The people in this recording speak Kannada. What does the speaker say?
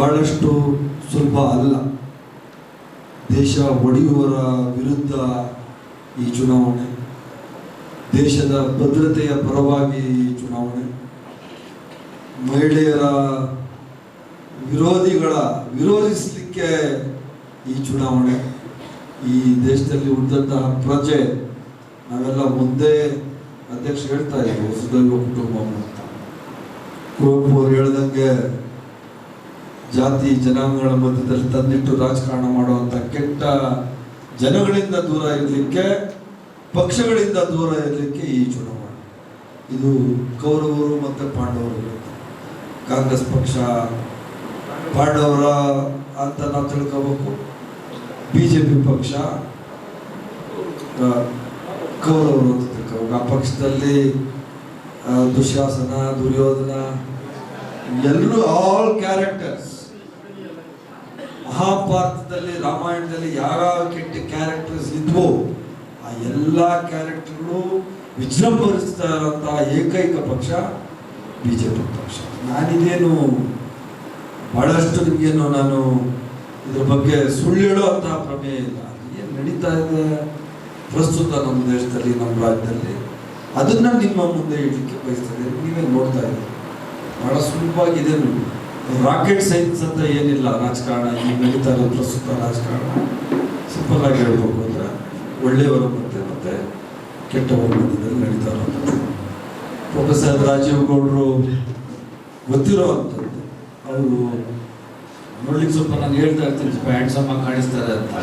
ಬಹಳಷ್ಟು ಸುಲಭ ಅಲ್ಲ. ದೇಶ ಒಡೆಯುವರ ವಿರುದ್ಧ ಈ ಚುನಾವಣೆ. ದೇಶದ ಭದ್ರತೆಯ ಪರವಾಗಿ ಈ ಚುನಾವಣೆ. ಮಹಿಳೆಯರ ವಿರೋಧಿಗಳ ವಿರೋಧಿಸಲಿಕ್ಕೆ ಈ ಚುನಾವಣೆ. ಈ ದೇಶದಲ್ಲಿ ಉಳಿದಂತಹ ಪ್ರಜೆ, ನಾವೆಲ್ಲ ಮುಂದೆ ಅಧ್ಯಕ್ಷ ಹೇಳ್ತಾ ಇದ್ದೀವಿ ವಸುದೈವ ಕುಟುಂಬ ಅಂತ. ಕುವೆಂಪು ಅವರು ಹೇಳ್ದಂಗೆ ಜಾತಿ ಜನಾಂಗಗಳ ಮಧ್ಯದಲ್ಲಿ ತಂದಿಟ್ಟು ರಾಜಕಾರಣ ಮಾಡುವಂತ ಕೆಟ್ಟ ಜನಗಳಿಂದ ದೂರ ಇರಲಿಕ್ಕೆ, ಪಕ್ಷಗಳಿಂದ ದೂರ ಇರಲಿಕ್ಕೆ ಈ ಚುನಾವಣೆ. ಇದು ಕೌರವರು ಮತ್ತು ಪಾಂಡವರು. ಕಾಂಗ್ರೆಸ್ ಪಕ್ಷ ಪಾಂಡವರ ಅಂತ ನಾವು ತಿಳ್ಕೋಬೇಕು. ಬಿ ಜೆ ಪಿ ಪಕ್ಷ ಕೌರವರು ಅಂತ ತಿಳ್ಕೋಬೇಕು. ಆ ಪಕ್ಷದಲ್ಲಿ ದುಶಾಸನ, ದುರ್ಯೋಧನ, ಎಲ್ಲರೂ ಆಲ್ ಕ್ಯಾರೆಕ್ಟರ್ಸ್ ಮಹಾಭಾರತದಲ್ಲಿ, ರಾಮಾಯಣದಲ್ಲಿ ಯಾವ್ಯಾವ ಕೆಟ್ಟ ಕ್ಯಾರೆಕ್ಟರ್ಸ್ ಇದ್ವೋ, ಆ ಎಲ್ಲ ಕ್ಯಾರೆಕ್ಟರ್ಗಳು ವಿಜೃಂಭರಿಸ್ತಾ ಇರುವಂತಹ ಏಕೈಕ ಪಕ್ಷ ಬಿಜೆಪಿ ಪಕ್ಷ. ನಾನಿದೇನು ಬಹಳಷ್ಟು ನಿಮಗೇನು ನಾನು ಇದ್ರ ಬಗ್ಗೆ ಸುಳ್ಳು ಹೇಳುವಂತಹ ಪ್ರಮೇಯ ಇಲ್ಲ. ಏನು ನಡೀತಾ ಇದೆ? ಪ್ರಸ್ತುತ ನಮ್ಮ ದೇಶದಲ್ಲಿ, ನಮ್ಮ ರಾಜ್ಯದಲ್ಲಿ ಅದನ್ನ ನಿಮ್ಮ ಮುಂದೆ ಇಡಲಿಕ್ಕೆ ಬಯಸ್ತದೆ ನೀವೇ ನೋಡ್ತಾ ಇದ್ದೀರಿ ಬಹಳ ಸುಲಭವಾಗಿದೆ ರಾಕೆಟ್ ಸೈನ್ಸ್ ಅಂತ ಏನಿಲ್ಲ, ರಾಜಕಾರಣ, ಈ ನಡೀತಾ ಇರೋ ಪ್ರಸ್ತುತ ರಾಜಕಾರಣ. ಸಿಂಪಲ್ ಆಗಿ ಹೇಳ್ಬೇಕು ಅಂದ್ರೆ ಒಳ್ಳೆಯವರು ಮತ್ತೆ ಮತ್ತೆ ಕೆಟ್ಟವರು ಮಧ್ಯದಲ್ಲಿ ನಡೀತಾ ಇರೋದು ಪ್ರೊಫೆಸರ್ ರಾಜೀವ್ ಗೌಡರು ಗೊತ್ತಿರೋವಂಥದ್ದು ಅವರು ನೋಡ್ಲಿಕ್ಕೆ ಸ್ವಲ್ಪ ನಾನು ಹೇಳ್ತಾ ಇರ್ತೀನಿ, ಸ್ವಲ್ಪ ಹ್ಯಾಂಡ್ಸಮ್ ಆಗಿ ಕಾಣಿಸ್ತಾರೆ ಅಂತ.